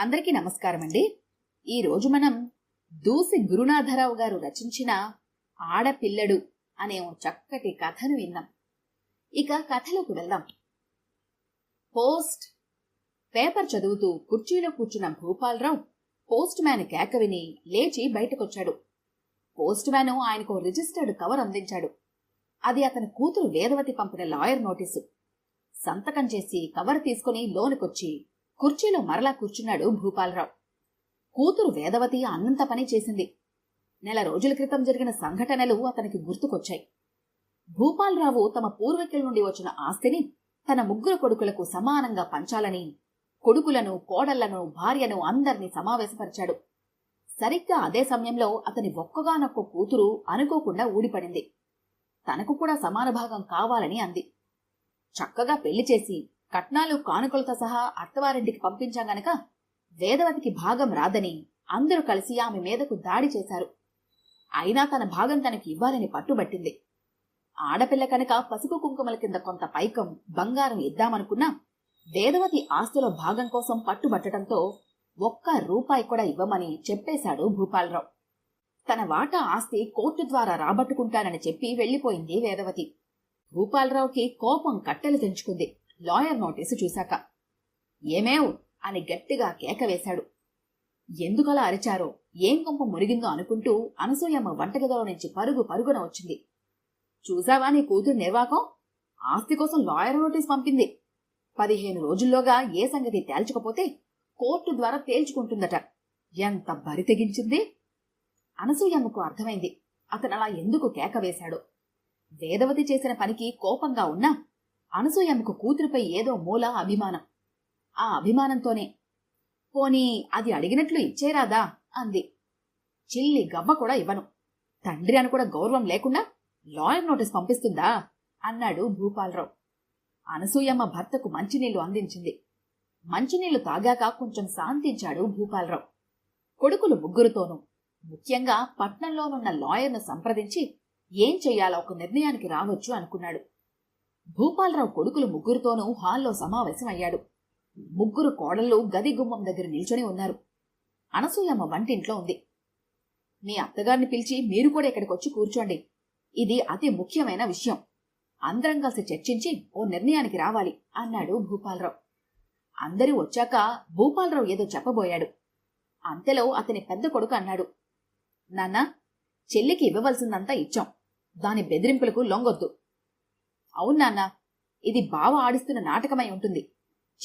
అందరికీ నమస్కారం అండి ఈరోజు మనం దూసి గురునాథరావు గారు రచించిన ఆడపిల్లడు అనే ఓ చక్కటి కథను విన్నాం. ఇక కథలోకి వెళ్దాం. పోస్ట్ పేపర్ చదువుతూ కుర్చీలో కూర్చున్న భూపాలరావు పోస్ట్ మ్యాన్ కేక విని లేచి బయటకొచ్చాడు. పోస్ట్ మ్యాన్ ఆయనకు ఓ రిజిస్టర్డ్ కవర్ అందించాడు. అది అతని కూతురు వేదవతి పంపిన లాయర్ నోటీసు. సంతకం చేసి కవర్ తీసుకుని లోనుకొచ్చి కుర్చీలో మరలా కూర్చున్నాడు భూపాలరావు. కూతురు వేదవతి అన్నంత పని చేసింది. నెల రోజుల క్రితం జరిగిన సంఘటనలు అతనికి గుర్తుకొచ్చాయి. భూపాలరావు తమ పూర్వీకుల నుండి వచ్చిన ఆస్తిని తన ముగ్గురు కొడుకులకు సమానంగా పంచాలని కొడుకులను కోడళ్ళను భార్యను అందర్నీ సమావేశపరిచాడు. సరిగ్గా అదే సమయంలో అతని ఒక్కగానొక్క కూతురు అనుకోకుండా ఊడిపడింది. తనకు కూడా సమాన భాగం కావాలని అంది. చక్కగా పెళ్ళి చేసి కట్నాలు కానుకలతో సహా అత్తవారింటికి పంపించాం గనక వేదవతికి భాగం రాదని అందరూ కలిసి ఆమె మీదకు దాడి చేశారు. అయినా తన భాగం తనకి ఇవ్వాలని పట్టుబట్టింది. ఆడపిల్ల కనుక పసుపు కుంకుమల కింద కొంత పైకం బంగారం ఇద్దామనుకున్నా వేదవతి ఆస్తిలో భాగం కోసం పట్టుబట్టడంతో ఒక్క రూపాయి కూడా ఇవ్వమని చెప్పేశాడు భూపాలరావు. తన వాటా ఆస్తి కోర్టు ద్వారా రాబట్టుకుంటానని చెప్పి వెళ్ళిపోయింది వేదవతి. భూపాలరావుకి కోపం కట్టెలు తెంచుకుంది. లాయర్ నోటీసు చూశాక ఏమేవ్? అని గట్టిగా కేక వేశాడు. ఎందుకలా అరిచారో ఏం కొంప మురిగిందో అనుకుంటూ అనసూయమ్మ వంటగదిలో నుంచి పరుగు పరుగున వచ్చింది. చూశావా నీ కూతురు నిర్వాకం? ఆస్తి కోసం లాయర్ నోటీస్ పంపింది. పదిహేను రోజుల్లోగా ఏ సంగతి తేల్చకపోతే కోర్టు ద్వారా తేల్చుకుంటుందట. ఎంత బరి తెగించింది? అనసూయమ్మకు అర్థమైంది. అతను అలా ఎందుకు కేక వేశాడు? వేదవతి చేసిన పనికి కోపంగా ఉన్నా అనసూయమ్మకు కూతురుపై ఏదో మూల అభిమానం. ఆ అభిమానంతోనే. పోనీ అది అడిగినట్లు ఇచ్చేరాదా? అంది. చిల్లి గవ్వ కూడా ఇవ్వను. తండ్రి అని కూడా గౌరవం లేకుండా లాయర్ నోటీస్ పంపిస్తుందా? అన్నాడు భూపాలరావు. అనసూయమ్మ భర్తకు మంచినీళ్ళు అందించింది. మంచినీళ్ళు తాగాక కొంచెం శాంతించాడు భూపాలరావు. కొడుకులు ముగ్గురుతోనూ ముఖ్యంగా పట్నంలోనున్న లాయర్ను సంప్రదించి ఏం చెయ్యాలో ఒక నిర్ణయానికి రావచ్చు అనుకున్నాడు. భూపాలరావు కొడుకులు ముగ్గురుతోనూ హాల్లో సమావేశమయ్యాడు. ముగ్గురు కోడళ్ళు గది గుమ్మం దగ్గర నిల్చొని ఉన్నారు. అనసూయమ్మ వంటింట్లో ఉంది. మీ అత్తగారిని పిలిచి మీరు కూడా ఇక్కడికి వచ్చి కూర్చోండి. ఇది అతి ముఖ్యమైన విషయం. అందరం కలిసి చర్చించి ఓ నిర్ణయానికి రావాలి అన్నాడు భూపాలరావు. అందరూ వచ్చాక భూపాలరావు ఏదో చెప్పబోయాడు. అంతలో అతని పెద్ద కొడుకు అన్నాడు. నాన్న చెల్లికి ఇవ్వవలసిందంతా ఇచ్చాం. దాని బెదిరింపులకు లొంగొద్దు. అవును నాన్న ఇది బావ ఆడిస్తున్న నాటకమై ఉంటుంది.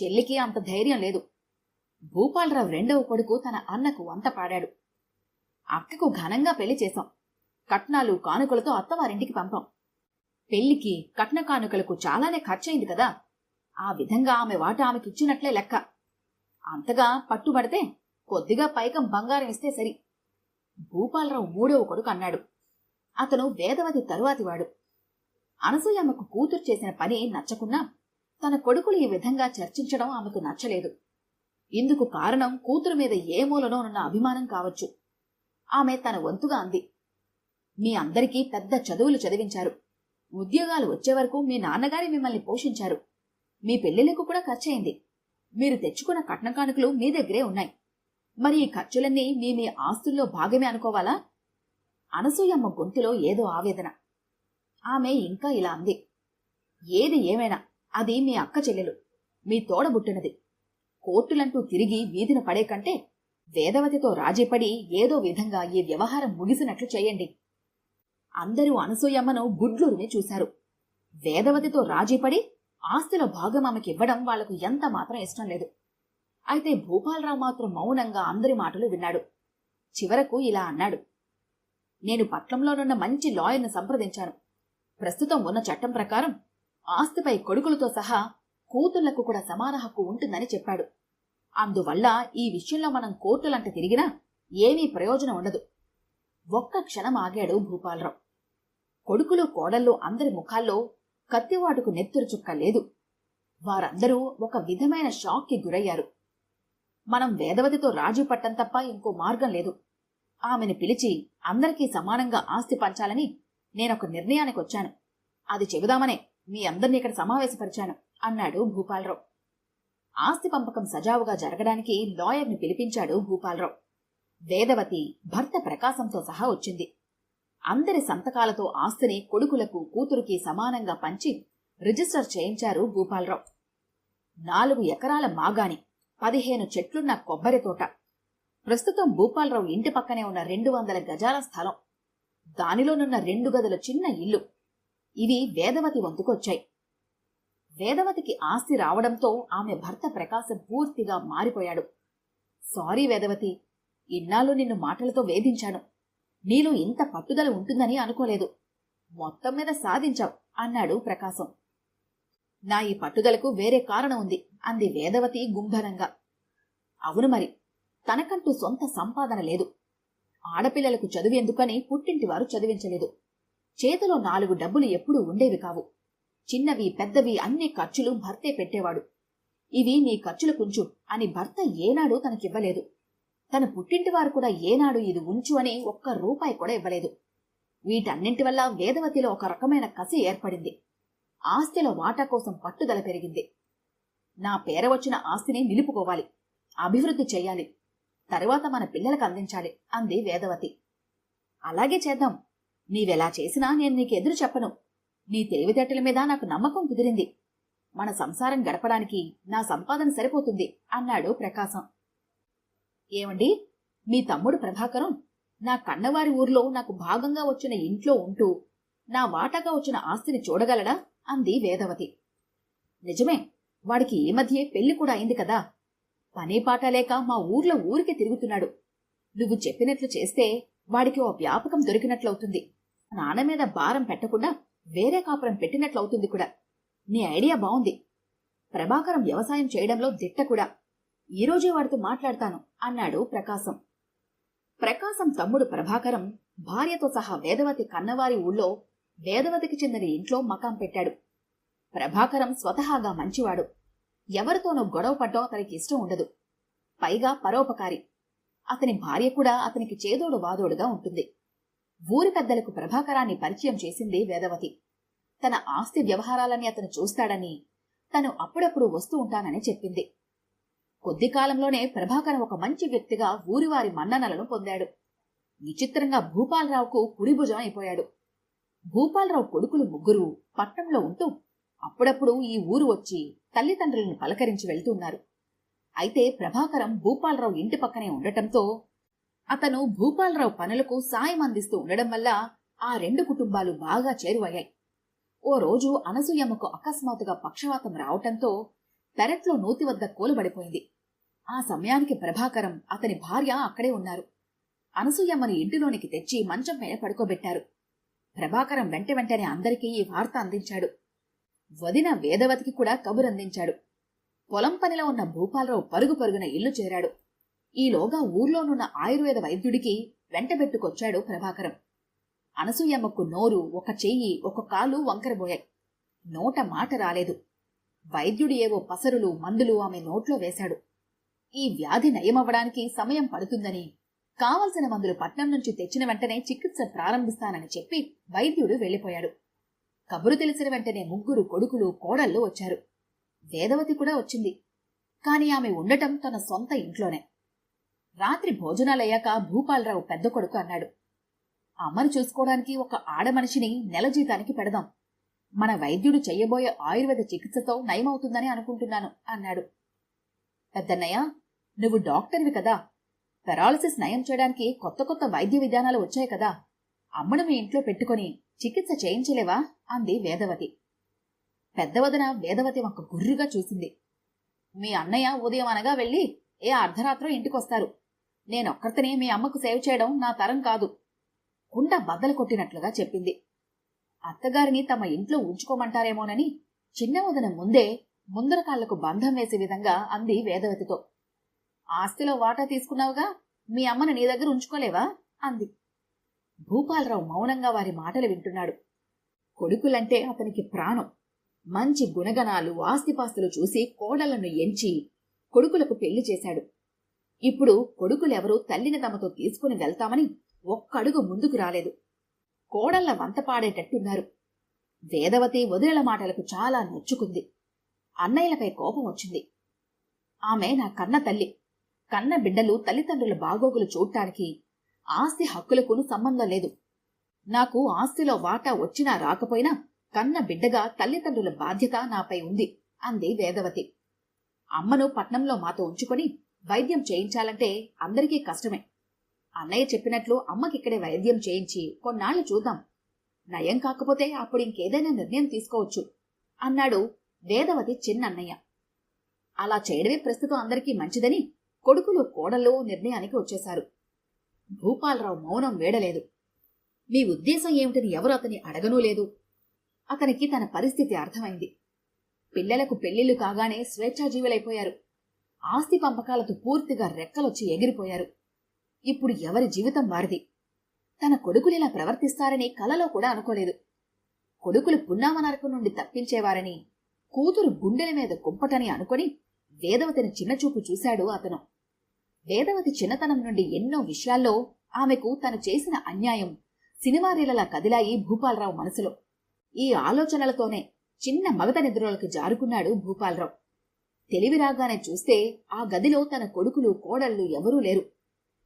చెల్లికి అంత ధైర్యం లేదు. భూపాలరావు రెండవ కొడుకు తన అన్నకు వంత పాడాడు. అక్కకు ఘనంగా పెళ్ళి చేశాం. కట్నాలు కానుకలతో అత్తవారింటికి పంపాం. పెళ్ళికి కట్న కానుకలకు చాలానే ఖర్చయింది కదా. ఆ విధంగా ఆమె వాట ఆమెకిచ్చినట్లే లెక్క. అంతగా పట్టుబడితే కొద్దిగా పైకం బంగారం ఇస్తే సరి. భూపాలరావు మూడవ కొడుకు అన్నాడు. అతను వేదవతి తరువాతివాడు. అనసూయమ్మకు కూతురు చేసిన పని నచ్చకున్నా తన కొడుకులు ఈ విధంగా చర్చించడం ఆమెకు నచ్చలేదు. ఇందుకు కారణం కూతురు మీద ఏ మూలనో ఉన్న అభిమానం కావచ్చు. ఆమె తన వంతుగా అంది. మీ అందరికీ పెద్ద చదువులు చదివించారు. ఉద్యోగాలు వచ్చే వరకు మీ నాన్నగారి మిమ్మల్ని పోషించారు. మీ పెళ్ళిళ్ళకు కూడా ఖర్చయింది. మీరు తెచ్చుకున్న కట్న కానుకలు మీ దగ్గరే ఉన్నాయి. మరి ఈ ఖర్చులన్నీ మీ మీ ఆస్తుల్లో భాగమే అనుకోవాలా? అనసూయమ్మ గొంతులో ఏదో ఆవేదన. ఆమె ఇంకా ఇలా అంది. ఏది ఏమైనా అది మీ అక్క చెల్లెలు మీ తోడబుట్టినది కోర్టులంటూ తిరిగి వీధిన పడే కంటే వేదవతితో రాజీపడి ఏదో విధంగా ఈ వ్యవహారం ముగిసినట్లు చేయండి. అందరూ అనసూయమ్మను గుడ్లూరుని చూశారు. వేదవతితో రాజీపడి ఆస్తుల భాగం ఆమెకి ఇవ్వడం వాళ్ళకు ఎంత మాత్రం ఇష్టం లేదు. అయితే భూపాలరావు మాత్రం మౌనంగా అందరి మాటలు విన్నాడు. చివరకు ఇలా అన్నాడు. నేను పట్నంలోనున్న మంచి లాయర్ను సంప్రదించాను. ప్రస్తుతం ఉన్న చట్టం ప్రకారం ఆస్తిపై కొడుకులతో సహా కూతుళ్ళకు కూడా సమాన హక్కు ఉంటుందని చెప్పాడు. అందువల్ల ఈ విషయంలో మనం కోర్టులంట తిరిగినా ఏమీ ప్రయోజనం ఉండదు. ఒక్క క్షణం ఆగాడు భూపాలరావు. కొడుకులు కోడళ్ళు అందరి ముఖాల్లో కత్తివాటుకు నెత్తురు చుక్క లేదు. వారందరూ ఒక విధమైన షాక్కి గురయ్యారు. మనం వేదవతితో రాజీ పట్టం తప్ప ఇంకో మార్గం లేదు. ఆమెను పిలిచి అందరికీ సమానంగా ఆస్తి పంచాలని నేనొక నిర్ణయానికి వచ్చాను అది చెబుదామనే మీ అందరినీ ఇక్కడ సమావేశపరిచాను అన్నాడు భూపాలరావు. ఆస్తి పంపకం సజావుగా జరగడానికి లాయర్ని పిలిపించాడు భూపాలరావు. వేదవతి భర్త ప్రకాశంతో సహా వచ్చింది. అందరి సంతకాలతో ఆస్తిని కొడుకులకు కూతురికి సమానంగా పంచి రిజిస్టర్ చేయించారు భూపాలరావు. నాలుగు ఎకరాల మాగాని పదిహేను చెట్లున్న కొబ్బరి తోట. ప్రస్తుతం భూపాలరావు ఇంటి పక్కనే ఉన్న రెండు వందల గజాల స్థలం. దానిలోనున్న రెండు గదుల చిన్న ఇల్లు. ఇవి వేదవతి వంతుకొచ్చాయి. వేదవతికి ఆస్తి రావడంతో ఆమె భర్త ప్రకాశం పూర్తిగా మారిపోయాడు. సారీ వేదవతి ఇన్నాళ్ళు నిన్ను మాటలతో వేధించాను. నీలో ఇంత పట్టుదల ఉంటుందని అనుకోలేదు. మొత్తం మీద సాధించావు అన్నాడు ప్రకాశం. నా ఈ పట్టుదలకు వేరే కారణం ఉంది అంది వేదవతి గుంభనంగా అవును మరి తనకంటూ సొంత సంపాదన లేదు. ఆడపిల్లలకు చదువెందుకని పుట్టింటి వారు చదివించలేదు. చేతిలో నాలుగు డబ్బులు ఎప్పుడూ ఉండేవి కావు. చిన్నవి పెద్దవి అన్ని ఖర్చులు భర్తే పెట్టేవాడు. ఇవి నీ ఖర్చులు కుంచు అని భర్త ఏనాడు తనకివ్వలేదు. తన పుట్టింటి వారు కూడా ఏనాడు ఇది ఉంచు అని ఒక్క రూపాయి కూడా ఇవ్వలేదు. వీటన్నింటి వల్ల వేదవతిలో ఒక రకమైన కసి ఏర్పడింది. ఆస్తిలో వాటా కోసం పట్టుదల పెరిగింది. నా పేర వచ్చిన ఆస్తిని నిలుపుకోవాలి. అభివృద్ధి చేయాలి. తరువాత మన పిల్లలకు అందించాలి అంది వేదవతి. అలాగే చేద్దాం. నీవెలా చేసినా నేను నీకు ఎదురు చెప్పను. నీ తెలివితేటల మీద నాకు నమ్మకం కుదిరింది. మన సంసారం గడపడానికి నా సంపాదన సరిపోతుంది అన్నాడు ప్రకాశం. ఏమండి? మీ తమ్ముడు ప్రభాకరం నా కన్నవారి ఊర్లో నాకు భాగంగా వచ్చిన ఇంట్లో ఉంటూ నా వాటాగా వచ్చిన ఆస్తిని చూడగలడా? అంది వేదవతి. నిజమే వాడికి ఈ మధ్యే పెళ్ళి కూడా అయింది కదా. పని పాట లేక మా ఊర్లో ఊరికి తిరుగుతున్నాడు. నువ్వు చెప్పినట్లు చేస్తే వాడికి ఓ వ్యాపకం దొరికినట్లవుతుంది. నాన్న మీద భారం పెట్టకుండా వేరే కాపురం పెట్టినట్లవుతుంది కూడా. నీ ఐడియా బాగుంది ప్రభాకరం వ్యవసాయం చేయడంలో దిట్ట కూడా. ఈరోజే వాడితో మాట్లాడతాను అన్నాడు ప్రకాశం. ప్రకాశం తమ్ముడు ప్రభాకరం భార్యతో సహా వేదవతి కన్నవారి ఊళ్ళో వేదవతికి చెందిన ఇంట్లో మకాం పెట్టాడు. ప్రభాకరం స్వతహాగా మంచివాడు. ఎవరితోనూ గొడవ పడ్డం అతనికి ఇష్టం ఉండదు. పైగా పరోపకారి. అతని భార్య కూడా అతనికి చేదోడు వాదోడుగా ఉంటుంది. ఊరి పెద్దలకు ప్రభాకరాన్ని పరిచయం చేసింది వేదవతి. తన ఆస్తి వ్యవహారాలని అతను చూస్తాడని తను అప్పుడప్పుడు వస్తూ ఉంటానని చెప్పింది. కొద్ది కాలంలోనే ప్రభాకరం ఒక మంచి వ్యక్తిగా ఊరివారి మన్ననలను పొందాడు. విచిత్రంగా భూపాలరావుకు కుడిభుజం అయిపోయాడు. భూపాలరావు కొడుకులు ముగ్గురు పట్నంలో ఉంటూ అప్పుడప్పుడు ఈ ఊరు వచ్చి తల్లిదండ్రులను పలకరించి వెళ్తున్నారు. అయితే ప్రభాకరం భూపాలరావు ఇంటి పక్కనే ఉండటంతో అతను భూపాలరావు పనులకు సాయం అందిస్తూ ఉండడం వల్ల ఆ రెండు కుటుంబాలు బాగా చేరువయ్యాయి. ఓ రోజు అనసూయమ్మకు అకస్మాత్తుగా పక్షవాతం రావటంతో పెరట్లో నూతి వద్ద కూలబడిపోయింది. ఆ సమయానికి ప్రభాకరం అతని భార్య అక్కడే ఉన్నారు. అనసూయమ్మని ఇంటిలోనికి తెచ్చి మంచం మీద పడుకోబెట్టారు. ప్రభాకరం వెంట వెంటనే అందరికీ ఈ వార్త అందించాడు. వదిన వేదవతికి కూడా కబురందించాడు. పొలం పనిలో ఉన్న భూపాలరావు పరుగు పరుగున ఇల్లు చేరాడు. ఈలోగా ఊర్లోనున్న ఆయుర్వేద వైద్యుడికి వెంటబెట్టుకొచ్చాడు ప్రభాకరం. అనసూయమ్మకు నోరు ఒక చెయ్యి ఒక కాలు వంకరబోయాయి. నోట మాట రాలేదు. వైద్యుడు ఏవో పసరులు మందులు ఆమె నోట్లో వేశాడు. ఈ వ్యాధి నయమవ్వడానికి సమయం పడుతుందని కావలసిన మందులు పట్నం నుంచి తెచ్చిన వెంటనే చికిత్స ప్రారంభిస్తానని చెప్పి వైద్యుడు వెళ్ళిపోయాడు కబురు తెలిసిన వెంటనే ముగ్గురు కొడుకులు కోడళ్ళు వచ్చారు. వేదవతి కూడా వచ్చింది. కాని ఆమె ఉండటం తన సొంత ఇంట్లోనే. రాత్రి భోజనాలయ్యాక భూపాలరావు పెద్ద కొడుకు అన్నాడు. అమ్మను చూసుకోవడానికి ఒక ఆడమనిషిని నెల జీతానికి పెడదాం. మన వైద్యుడు చెయ్యబోయే ఆయుర్వేద చికిత్సతో నయమవుతుందని అనుకుంటున్నాను అన్నాడు. పెద్దన్నయ్య నువ్వు డాక్టర్వి కదా. పెరాలసిస్ నయం చేయడానికి కొత్త కొత్త వైద్య విధానాలు వచ్చాయి కదా. అమ్మను మీ ఇంట్లో పెట్టుకొని చికిత్స చేయించలేవా? అంది వేదవతి. పెద్దవదన వేదవతి ఒక గుర్రుగా చూసింది. మీ అన్నయ్య ఉదయం అనగా వెళ్ళి ఏ అర్ధరాత్రో ఇంటికొస్తారు. నేనొక్కరితనే మీ అమ్మకు సేవ చేయడం నా తరం కాదు. కుండ బద్దలు కొట్టినట్లుగా చెప్పింది. అత్తగారిని తమ ఇంట్లో ఉంచుకోమంటారేమోనని చిన్నవదన ముందే ముందర కాళ్ళకు బంధం వేసే విధంగా అంది వేదవతితో. ఆస్తిలో వాటా తీసుకున్నావుగా? మీ అమ్మను నీ దగ్గర ఉంచుకోలేవా? అంది. భూపాలరావు మౌనంగా వారి మాటలు వింటున్నాడు. కొడుకులంటే అతనికి ప్రాణం. మంచి గుణగణాలు ఆస్తిపాస్తులు చూసి కోడలను ఎంచి కొడుకులకు పెళ్ళి చేశాడు. ఇప్పుడు కొడుకులెవరూ తల్లిని తమతో తీసుకుని వెళ్తామని ఒక్కడుగు ముందుకు రాలేదు. కోడళ్ళ వంతపాడేటట్టున్నారు వేదవతి వదినల మాటలకు చాలా నొచ్చుకుంది. అన్నయ్యలపై కోపం వచ్చింది. ఆమె నా కన్న తల్లి. కన్న బిడ్డలు తల్లిదండ్రుల బాగోగులు చూడటానికి ఆస్తి హక్కులకును సంబంధం లేదు. నాకు ఆస్తిలో వాటా వచ్చినా రాకపోయినా కన్న బిడ్డగా తల్లిదండ్రుల బాధ్యత నాపై ఉంది అంది వేదవతి. అమ్మను పట్నంలో మాతో ఉంచుకొని వైద్యం చేయించాలంటే అందరికీ కష్టమే. అన్నయ్య చెప్పినట్లు అమ్మకిక్కడే వైద్యం చేయించి కొన్నాళ్ళు చూద్దాం. నయం కాకపోతే అప్పుడు ఇంకేదైనా నిర్ణయం తీసుకోవచ్చు అన్నాడు వేదవతి చిన్నన్నయ్య. అలా చేయడమే ప్రస్తుతం అందరికీ మంచిదని కొడుకులు కోడలు నిర్ణయానికి వచ్చేశారు. భూపాలరావు మౌనం వేడలేదు. మీ ఉద్దేశం ఏమిటని ఎవరు అతని అడగనూ లేదు. అతనికి తన పరిస్థితి అర్థమైంది. పిల్లలకు పెళ్ళిళ్ళు కాగానే స్వేచ్ఛాజీవులైపోయారు. ఆస్తి పంపకాలతో పూర్తిగా రెక్కలొచ్చి ఎగిరిపోయారు. ఇప్పుడు ఎవరి జీవితం వారిది? తన కొడుకులు ఇలా ప్రవర్తిస్తారని కలలో కూడా అనుకోలేదు. కొడుకులు పున్నామనరకం నుండి తప్పించేవారని కూతురు గుండెల మీద కుంపటని అనుకుని వేదవతిని చిన్నచూపు చూశాడు అతను. వేదవతి చిన్నతనం నుండి ఎన్నో విషయాల్లో ఆమెకు తను చేసిన అన్యాయం సినిమారీలలా కదిలాయి భూపాలరావు మనసులో. ఈ ఆలోచనలతోనే చిన్న మగత నిద్రలోకి జారుకున్నాడు భూపాలరావు. తెలివి రాగానే చూస్తే ఆ గదిలో తన కొడుకులు కోడళ్ళు ఎవరూ లేరు.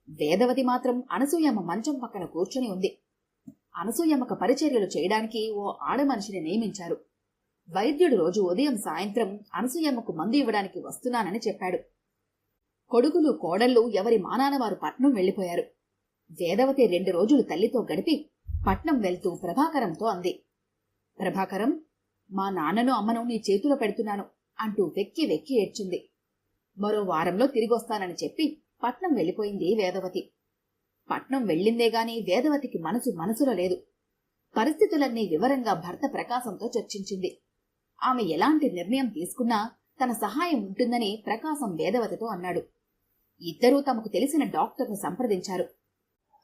వేదవతి మాత్రం అనసూయమ్మ మంచం పక్కన కూర్చొని ఉంది. అనసూయమ్మక పరిచర్యలు చేయడానికి ఓ ఆడమనిషిని నియమించారు. వైద్యుడు రోజు ఉదయం సాయంత్రం అనసూయమ్మకు మందు ఇవ్వడానికి వస్తున్నానని చెప్పాడు. కొడుకులు కోడళ్ళు ఎవరి మానాన వారు పట్నం వెళ్ళిపోయారు వేదవతి రెండు రోజులు తల్లితో గడిపి పట్నం వెళ్తూ ప్రభాకరంతో అంది. ప్రభాకరం మా నాన్నను అమ్మను నీ చేతిలో పెడుతున్నాను అంటూ వెక్కి వెక్కి ఏడ్చింది. మరో వారంలో తిరిగొస్తానని చెప్పి పట్నం వెళ్ళిపోయింది వేదవతి. పట్నం వెళ్ళిందే గాని వేదవతికి మనసు మనసులో లేదు. పరిస్థితులన్నీ వివరంగా భర్త ప్రకాశంతో చర్చించింది. ఆమె ఎలాంటి నిర్ణయం తీసుకున్నా తన సహాయం ఉంటుందని ప్రకాశం వేదవతితో అన్నాడు. ఇద్దరూ తమకు తెలిసిన డాక్టర్ను సంప్రదించారు.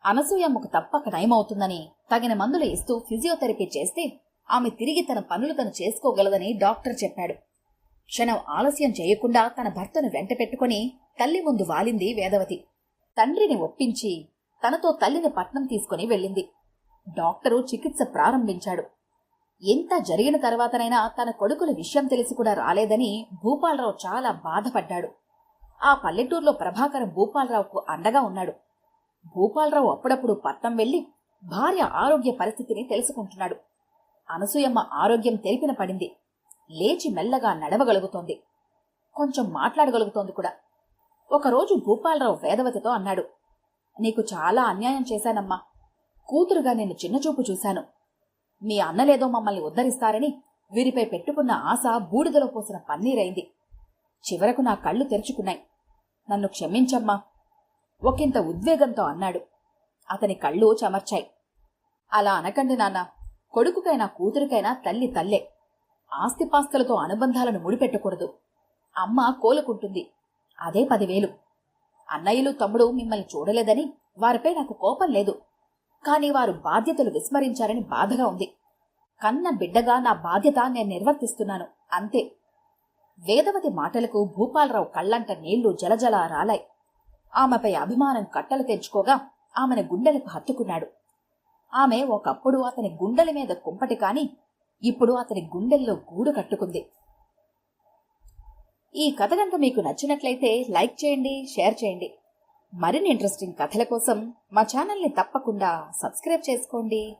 అనసూయమ్మకు తప్పక నయమవుతుందని తగిన మందులు ఇస్తూ ఫిజియోథెరపీ చేస్తే ఆమె తిరిగి తన పనులు తను చేసుకోగలదని డాక్టర్ చెప్పాడు. క్షణం ఆలస్యం చేయకుండా తన భర్తను వెంట పెట్టుకుని తల్లి ముందు వాలింది వేదవతి. తండ్రిని ఒప్పించి తనతో తల్లిని పట్నం తీసుకుని వెళ్ళింది. డాక్టరు చికిత్స ప్రారంభించాడు. ఎంత జరిగిన తర్వాతనైనా తన కొడుకుల విషయం తెలిసి కూడా రాలేదని భూపాలరావు చాలా బాధపడ్డాడు. ఆ పల్లెటూరులో ప్రభాకరం భూపాలరావుకు అండగా ఉన్నాడు. భూపాలరావు అప్పుడప్పుడు పట్నం వెళ్ళి భార్య ఆరోగ్య పరిస్థితిని తెలుసుకుంటున్నాడు. అనసూయమ్మ ఆరోగ్యం తెలిపిన పడింది. లేచి మెల్లగా నడవగలుగుతోంది. కొంచెం మాట్లాడగలుగుతోంది కూడా. ఒకరోజు భూపాలరావు వేదవతితో అన్నాడు నీకు చాలా అన్యాయం చేశానమ్మా. కూతురుగా నిన్ను చిన్నచూపు చూశాను. మీ అన్నలేదో మమ్మల్ని ఉద్ధరిస్తారని వీరిపై పెట్టుకున్న ఆశ బూడిదలో పోసిన పన్నీరైంది. చివరకు నా కళ్ళు తెరుచుకున్నాయి. నన్ను క్షమించమ్మా. ఒకంత ఉద్వేగంతో అన్నాడు. అతని కళ్ళు చెమర్చాయి. అలా అనకండి నాన్న. కొడుకుకైనా కూతురికైనా తల్లి తల్లే. ఆస్తిపాస్తులతో అనుబంధాలను ముడిపెట్టకూడదు. అమ్మ కోలుకుంటుంది. అదే పదివేలు. అన్నయ్యలు తమ్ముడు మిమ్మల్ని చూడలేదని వారిపై నాకు కోపం లేదు. కాని వారు బాధ్యతలు విస్మరించారని బాధగా ఉంది. కన్న బిడ్డగా నా బాధ్యత నేను నిర్వర్తిస్తున్నాను. అంతే. వేదవతి మాటలకు భూపాలరావు కళ్ళంట నీళ్ళు జలజల రాలాయి. ఆమెపై అభిమానం కట్టలు తెంచుకోగా ఆమెను గుండెలకు హత్తుకున్నాడు. ఆమె ఒకప్పుడు అతని గుండెల మీద కుంపటి కాని ఇప్పుడు అతని గుండెల్లో గూడు కట్టుకుంది. ఈ కథ కనుక మీకు నచ్చినట్లయితే లైక్ చేయండి షేర్ చేయండి. మరిన్ని ఇంట్రెస్టింగ్ కథల కోసం మా ఛానల్ని తప్పకుండా సబ్స్క్రైబ్ చేసుకోండి.